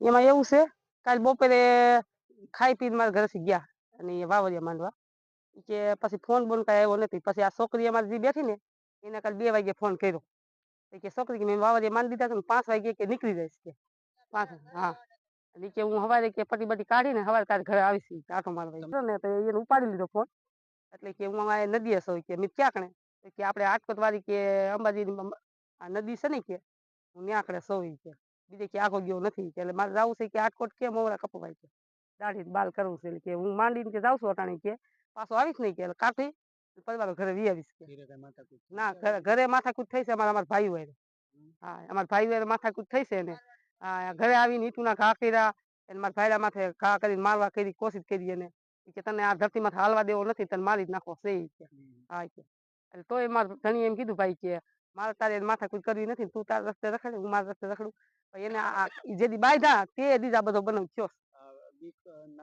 એમાં એવું છે, કાલ બપોરે ખાઈ પીને મારા ઘરેથી ગયા અને એ વાવડિયા માંડવા કે પછી ફોન બોન કઈ આવ્યો નથી. પછી આ છોકરી અમારી જે બેઠી ને, એને કાલ બે વાગે ફોન કર્યો. કે, છોકરી, મેં વાવડિયા માંડી દીધા ને પાંચ વાગે કે નીકળી જઈશ કે? પાંચ, હા. એટલે કે, હું સવારે કે પટી બટી કાઢીને સવારે તારે ઘરે આવીશ આટો મારવા. ને તો એને ઉપાડી લીધો ફોન એટલે કે હું આ નદીએ હશો કે મેં ક્યાં કણે? કે, આપણે આજકોટ વાળી કે અંબાજીની આ નદી છે ને કે, હું ન્યાકડે કણે સૌ કે. બીજે કે આગો ગયો નથી. એટલે મારે જવું છે કે આટકોટ કે મોરા કપવાય છે દાઢી બાલ કરવું છે. એટલે કે હું માંડીને કે જાઉં છું અટાણી કે પાછો આવીશ નહીં કે કાઠી પરિવાર ઘરે વી આવીશ કે. ના ઘરે ઘરે માથાકૂટ થઈ છે અમારા અમારા ભાઈ હોય હા અમારા ભાઈ હોય માથાકૂટ થઈ છે ને હા ઘરે આવીને ઈટુના ઘા કર્યા એને મારા ભાઈડા માથે ઘા કરીને મારવા કરી કોશિશ કરી એને. કે તને આ ધરતી માથે હાલવા દેવો નથી તને મારી જ નાખો છે કે. હા કે. એટલે તોય મારા ધણી એમ કીધું ભાઈ કે મારે તારે માથાકૂટ કરવી નથી તું તારા રસ્તે રખડે હું મારા રસ્તે રખડું. એને જે દી બાંધ્યા તે દી આ બધો બનાવ થયો.